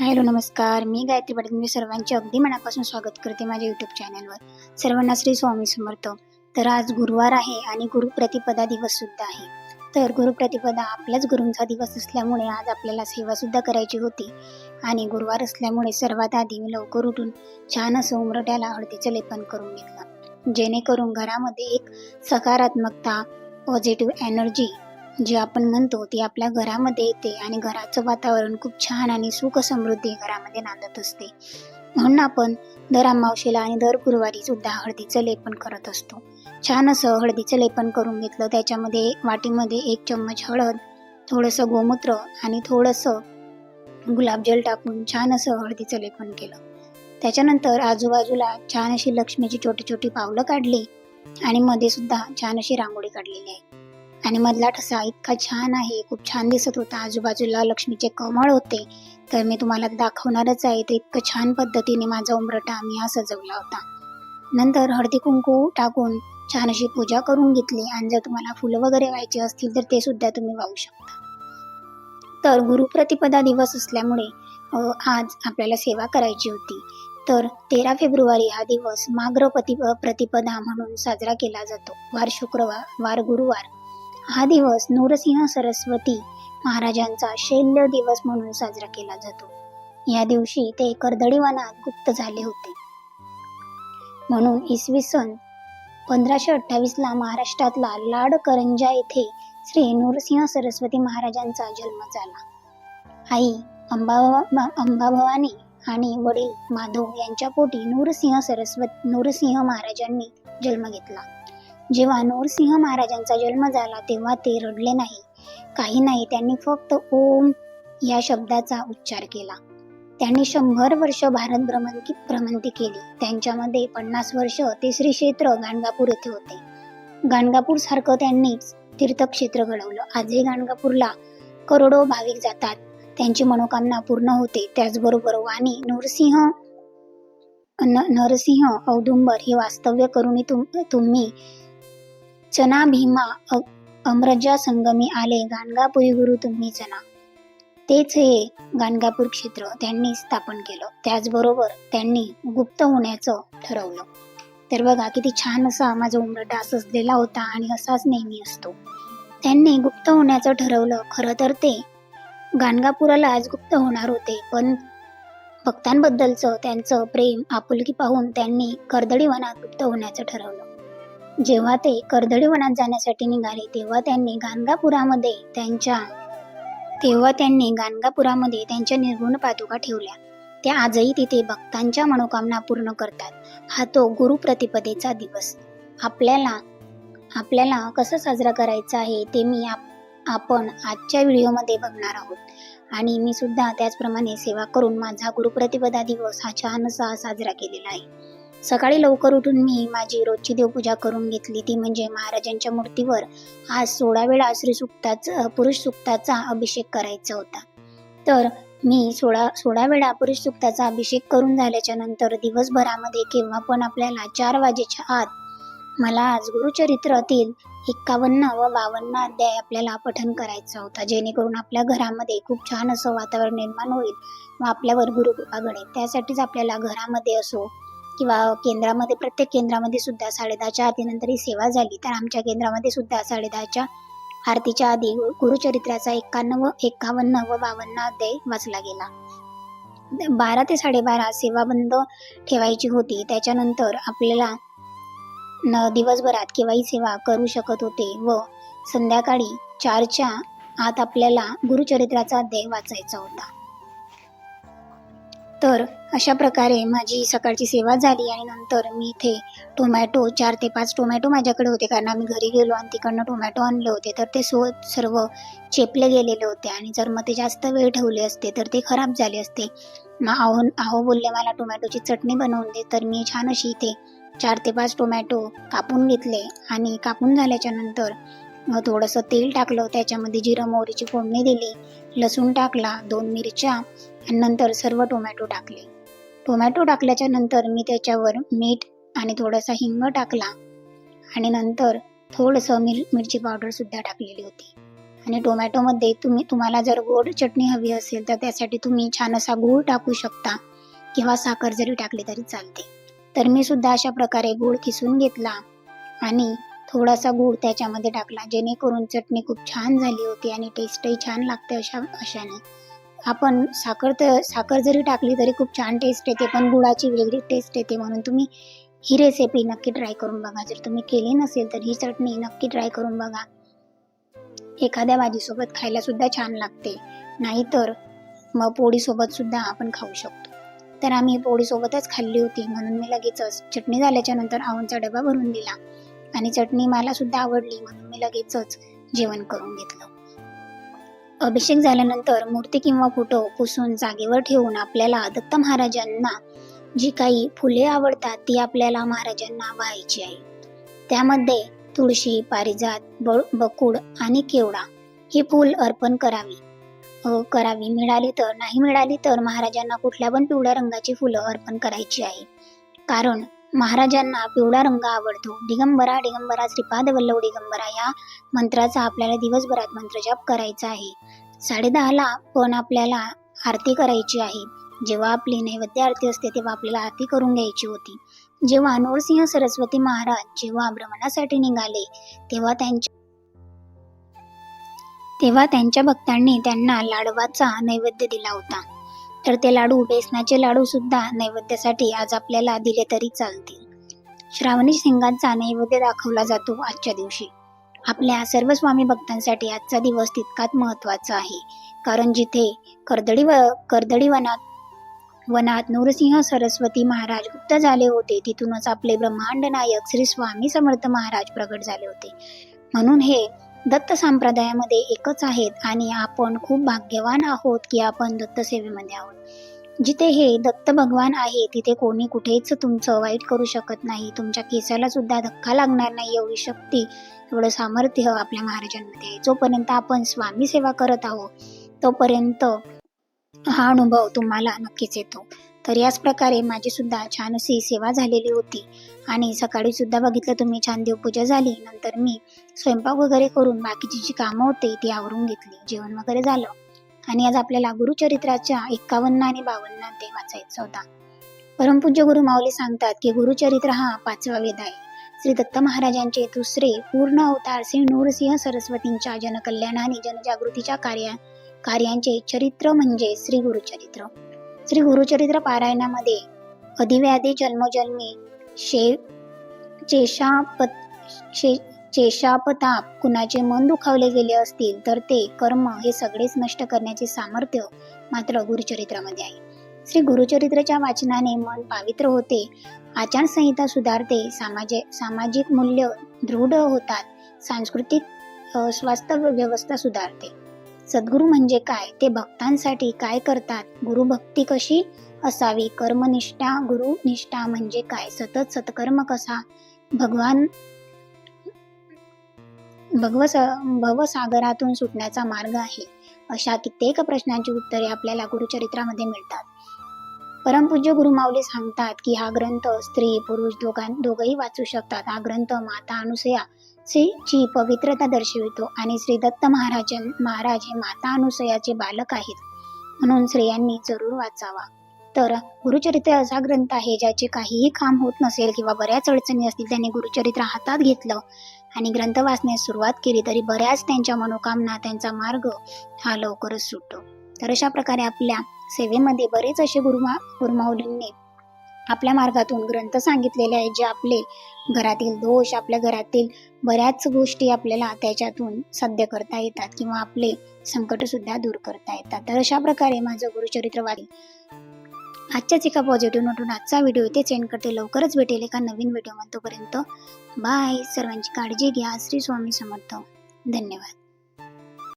Hello नमस्कार. मी गायत्री पाटील मी सर्वांचे अगदी मनापासून स्वागत करते माझ्या यूट्यूब चॅनलवर सर्वांना श्री स्वामी समर्थ. तर आज गुरुवार आहे आणि गुरुप्रतिपदा दिवस सुद्धा आहे. तर गुरुप्रतिपदा आपल्याच गुरूंचा दिवस असल्यामुळे आज आपल्याला सेवासुद्धा करायची होती. आणि गुरुवार असल्यामुळे सर्वात आधी मी लवकर उठून छान असं उमरट्याला हळदीचं लेपन करून घेतलं. जेणेकरून घरामध्ये एक सकारात्मकता पॉझिटिव्ह एनर्जी जी आपण म्हणतो ती आपल्या घरामध्ये येते आणि घराचं वातावरण खूप छान आणि सुख समृद्धी घरामध्ये नांदत असते. म्हणून आपण दर अमावशेला आणि दर गुरुवारी सुद्धा हळदीचं लेपन करत असतो. छान असं हळदीचं लेपन करून घेतलं त्याच्यामध्ये वाटीमध्ये एक चम्मच हळद थोडंसं गोमूत्र आणि थोडंसं गुलाबजल टाकून छान असं हळदीचं लेपन केलं. त्याच्यानंतर आजूबाजूला छान अशी लक्ष्मीची छोटी छोटी पावलं काढली आणि मध्ये सुद्धा छान अशी रांगोळी काढलेली आहे. आणि मधला ठसा इतका छान आहे खूप छान दिसत होता. आजूबाजूला लक्ष्मीचे कमळ होते. तर मी तुम्हाला दाखवणारच आहे तर इतकं छान पद्धतीने माझा उंबरटा आम्ही हा सजवला होता. नंतर हळदी कुंकू टाकून छान अशी पूजा करून घेतली. आणि जर तुम्हाला फुलं वगैरे व्हायची असतील तर ते सुद्धा तुम्ही वाहू शकता. तर गुरुप्रतिपदा दिवस असल्यामुळे आज आपल्याला सेवा करायची होती. तर तेरा फेब्रुवारी हा दिवस माग्र प्रति प्रतिपदा म्हणून साजरा केला जातो. वार शुक्रवार वार गुरुवार. हा दिवस नूरसिंह सरस्वती महाराजांचा शैल्य दिवस म्हणून साजरा केला जातो. या दिवशी ते कर्दळी वनात गुप्त झाले होते. म्हणून इसवी सन पंधराशे अठ्ठावीसला महाराष्ट्रातला महाराष्ट्रातला लाडकरंजा येथे श्री नूरसिंह सरस्वती महाराजांचा जन्म झाला. आई अंबा अंबाभवानी आणि वडील माधव यांच्या पोटी नूरसिंह सरस्वती नूरसिंह महाराजांनी जन्म घेतला. जेव्हा नरसिंह महाराजांचा जन्म झाला तेव्हा ते रडले नाही. काही नाही त्यांनी फक्त ओम या शब्दाचा उच्चार केला. त्यांनी शंभर वर्ष भारत भ्रमंती भ्रमंती केली. त्यांच्यामध्ये पन्नास वर्ष ते श्री क्षेत्र गाणगापूर येथे होते. गाणगापूर सारखं त्यांनीच तीर्थक्षेत्र घडवलं. आजही गाणगापूरला करोडो भाविक जातात. त्यांची मनोकामना पूर्ण होते. त्याचबरोबर वाणी नरसिंह नरसिंह औदुंबर हे वास्तव्य करून तुम तुम्ही चना भीमा अमरजा संगमी आले गाणगापुरी गुरु तुम्ही चना तेच हे गाणगापूर क्षेत्र त्यांनी स्थापन केलं. त्याचबरोबर त्यांनी गुप्त होण्याचं ठरवलं. तर बघा किती छान असा माझा उमरडा सजलेला होता आणि असाच नेहमी असतो. त्यांनी गुप्त होण्याचं ठरवलं. खरं तर ते गाणगापुराला आज गुप्त होणार होते पण भक्तांबद्दलचं त्यांचं प्रेम आपुलकी पाहून त्यांनी कर्दळीवनात गुप्त होण्याचं ठरवलं. जेव्हा ते कर्दळी वनात जाण्यासाठी निघाले तेव्हा त्यांनी गाणगापुरामध्ये त्यांच्या तेव्हा त्यांनी गाणगापुरामध्ये त्यांच्या निर्गुण पादुका ठेवल्या. त्या आजही तिथे भक्तांच्या मनोकामना पूर्ण करतात. हा तो गुरुप्रतिपदेचा दिवस. आपल्याला आपल्याला कसं साजरा करायचा आहे ते मी आप- आपण आजच्या व्हिडिओमध्ये बघणार आहोत. आणि मी सुद्धा त्याचप्रमाणे सेवा करून माझा गुरुप्रतिपदा दिवस हा छानसा साजरा केलेला आहे. सकाळी लवकर उठून मी माझी रोजची देवपूजा करून घेतली. ती म्हणजे महाराजांच्या मूर्तीवर आज सोळा वेळा श्री सुक्ताचा पुरुष सुक्ताचा अभिषेक करायचा होता. तर मी सोळा सोळा वेळा पुरुष सुक्ताचा अभिषेक करून झाल्याच्यानंतर दिवसभरामध्ये केव्हा पण आपल्याला चार वाजेच्या आत मला आज गुरुचरित्रातील एक्कावन्न व बावन्न अध्याय आपल्याला पठन करायचा होता. जेणेकरून आपल्या घरामध्ये खूप छान असं वातावरण निर्माण होईल व आपल्यावर गुरुकृपा घडेल. त्यासाठीच आपल्याला घरामध्ये असो किंवा केंद्रामध्ये प्रत्येक केंद्रामध्ये सुद्धा साडेदहाच्या आरतीनंतर ही सेवा झाली. तर आमच्या केंद्रामध्ये सुद्धा साडेदहाच्या आरतीच्या आधी गु- गुरुचरित्राचा एक्कावन्न एकावन्न एक्कावन्न व बावन्न अध्याय वाचला गेला. बारा ते साडेबारा सेवा बंद ठेवायची होती. त्याच्यानंतर आपल्याला न दिवसभरात केव्हाही सेवा करू शकत होते व संध्याकाळी चारच्या आत आपल्याला गुरुचरित्राचा अध्याय वाचायचा होता. तर अशा प्रकारे माझी सकाळची सेवा झाली आणि नंतर मी इथे टोमॅटो चार ते पाच टोमॅटो माझ्याकडे होते. कारण आम्ही घरी गेलो आणि तिकडनं टोमॅटो आणले होते. तर ते सो सर्व चेपले गेलेले होते. आणि जर मग ते जास्त वेळ ठेवले असते तर ते खराब झाले असते. मग आहो आहो बोलले मला टोमॅटोची चटणी बनवून दे. तर मी छान अशी इथे चार ते पाच टोमॅटो कापून घेतले. आणि कापून झाल्याच्यानंतर थोडंसं तेल टाकलं त्याच्यामध्ये जिरं मोहरीची फोडणी दिली लसूण टाकला दोन मिरच्या आणि नंतर सर्व टोमॅटो टाकले. टोमॅटो टाकल्याच्या नंतर मी त्याच्यावर मीठ आणि थोडासा हिंग टाकला आणि नंतर थोडंसं मिर मिरची पावडरसुद्धा टाकलेली होती. आणि टोमॅटोमध्ये तुम्ही तुम्हाला जर गोड चटणी हवी असेल तर त्यासाठी तुम्ही छान असा गूळ टाकू शकता किंवा साखर जरी टाकली तरी चालते. तर मी सुद्धा अशा प्रकारे गूळ किसून घेतला आणि थोडासा गूळ त्याच्यामध्ये टाकला. जेणेकरून चटणी खूप छान झाली होती आणि टेस्टही छान लागते अशा अशाने. आपण साखर तर साखर जरी टाकली तरी खूप छान टेस्ट येते पण गुळाची वेगळी टेस्ट येते म्हणून तुम्ही ही रेसिपी नक्की ट्राय करून बघा. जर तुम्ही केली नसेल तर ही चटणी नक्की ट्राय करून बघा. एखाद्या भाजीसोबत खायला सुद्धा छान लागते. नाहीतर मग पोळीसोबत सुद्धा आपण खाऊ शकतो. तर आम्ही पोळीसोबतच खाल्ली होती म्हणून मी लगेचच चटणी झाल्याच्यानंतर आवनचा डबा भरून दिला. आणि चटणी मला सुद्धा आवडली म्हणून मी लगेचच जेवण करून घेतलं. अभिषेक झाल्यानंतर मूर्ती किंवा फोटो पुसून जागेवर ठेवून आपल्याला दत्त महाराजांना जी काही फुले आवडतात ती आपल्याला महाराजांना व्हायची आहे. त्यामध्ये तुळशी पारिजात ब बकुड आणि केवडा ही फूल अर्पण करावी. करावी मिळाली तर नाही मिळाली तर महाराजांना कुठल्या पण पिवळ्या रंगाची फुलं अर्पण करायची आहे. कारण महाराजांना पिवळा रंग आवडतो. दिगंबरा दिगंबरा श्रीपाद वल्लभ दिगंबरा या मंत्राचा आपल्याला दिवसभरात मंत्रजाप करायचा आहे. साडेदहाला पण आपल्याला आरती करायची आहे. जेव्हा आपली नैवेद्य आरती असते तेव्हा आपल्याला आरती करून घ्यायची होती. जेव्हा नरसिंह सरस्वती महाराज जेव्हा भ्रमणासाठी निघाले तेव्हा त्यांच्या तेव्हा त्यांच्या भक्तांनी त्यांना लाडवाचा नैवेद्य दिला होता. तर ते लाडू बेसनाचे लाडूसुद्धा नैवेद्यासाठी आज आपल्याला दिले तरी चालतील. श्रावणी सिंगांचा नैवेद्य दाखवला जातो आजच्या दिवशी. आपल्या सर्व स्वामी भक्तांसाठी आजचा दिवस तितकाच महत्त्वाचा आहे. कारण जिथे कर्दळी व कर्दळी वनात वनात नृसिंह सरस्वती महाराज गुप्त झाले होते तिथूनच आपले ब्रह्मांड नायक श्री स्वामी समर्थ महाराज प्रगट झाले होते. म्हणून हे दत्त संप्रदायामध्ये एकच आहेत आणि आपण खूप भाग्यवान आहोत की आपण दत्तसेवेमध्ये आहोत. जिथे हे दत्त भगवान आहे तिथे कोणी कुठेच तुमचं वाईट करू शकत नाही. तुमच्या केसाला सुद्धा धक्का लागणार नाही एवढी शक्ती एवढं सामर्थ्य आपल्या महाराजांमध्ये आहे. जोपर्यंत आपण स्वामी सेवा करत आहोत तोपर्यंत हा अनुभव तुम्हाला नक्कीच येतो. तर याच प्रकारे माझी सुद्धा छान अशी सेवा झालेली होती. आणि सकाळी सुद्धा बघितलं तुम्ही छान देवपूजा झाली. नंतर मी स्वयंपाक वगैरे करून बाकीची जी कामं होते ती आवरून घेतली. जेवण वगैरे झालं. आणि आज आपल्याला गुरुचरित्राच्या एक्कावन्न आणि बावन्न ते वाचायचा होता. परमपूज्य गुरु माऊली सांगतात की गुरुचरित्र हा पाचवा वेद आहे. श्री दत्त महाराजांचे दुसरे पूर्ण अवतार श्री नूरसिंह सरस्वतींच्या जनकल्याण आणि जनजागृतीच्या कार्या कार्यांचे चरित्र म्हणजे श्री गुरुचरित्र. श्री गुरुचरित्र पारायणामध्ये अधिव्याधी जन्मोजन्मी शे चेशापत शे चेशापताप कुणाचे मन दुखावले गेले असतील तर ते कर्म हे सगळेच नष्ट करण्याचे सामर्थ्य मात्र गुरुचरित्रामध्ये आहे. श्री गुरुचरित्राच्या वाचनाने मन पावित्र होते. आचारसंहिता सुधारते. सामाजे सामाजिक मूल्य दृढ होतात. सांस्कृतिक स्वास्थ्य व्यवस्था सुधारते. सद्गुरू म्हणजे काय? ते भक्तांसाठी काय करतात? गुरु भक्ती कशी असावी? कर्मनिष्ठा गुरु निष्ठा म्हणजे काय? सतत सत्कर्म कसा? भगवान भगवस भवसागरातून सुटण्याचा मार्ग आहे. अशा कित्येक प्रश्नांची उत्तरे आपल्याला गुरुचरित्रामध्ये मिळतात. परमपूज्य गुरुमाऊली सांगतात की हा ग्रंथ स्त्री पुरुष दोघां दोघंही वाचू शकतात. हा ग्रंथ माता अनुसया ची पवित्रता दर्शवितो आणि श्री दत्त महाराज महाराज हे माता अनुसयाचे बालक आहेत. म्हणून स्त्रियांनी जरूर वाचावा. तर गुरुचरित्र असा ग्रंथ आहे ज्याचे काहीही काम होत नसेल किंवा बऱ्याच अडचणी असतील त्यांनी गुरुचरित्र हातात घेतलं आणि ग्रंथ वाचण्यास सुरुवात केली तरी बऱ्याच त्यांच्या मनोकामना त्यांचा मार्ग हा लवकरच सुटतो. तर अशा प्रकारे आपल्या सेवेमध्ये बरेच असे गुरुमा गुरुमाऊलींनी आपल्या मार्गातून ग्रंथ सांगितलेले आहेत जे आपले घरातील दोष आपल्या घरातील बऱ्याच गोष्टी आपल्याला त्याच्यातून साध्य करता येतात किंवा आपले संकट सुद्धा दूर करता येतात. तर अशा प्रकारे माझं गुरुचरित्रवादी आजच्याच एका पॉझिटिव्ह नोटून आजचा व्हिडिओ इथे सेंड करते. लवकरच भेटेल एका नवीन व्हिडिओ तोपर्यंत बाय सर्वांची काळजी घ्या. श्री स्वामी समर्थ. धन्यवाद.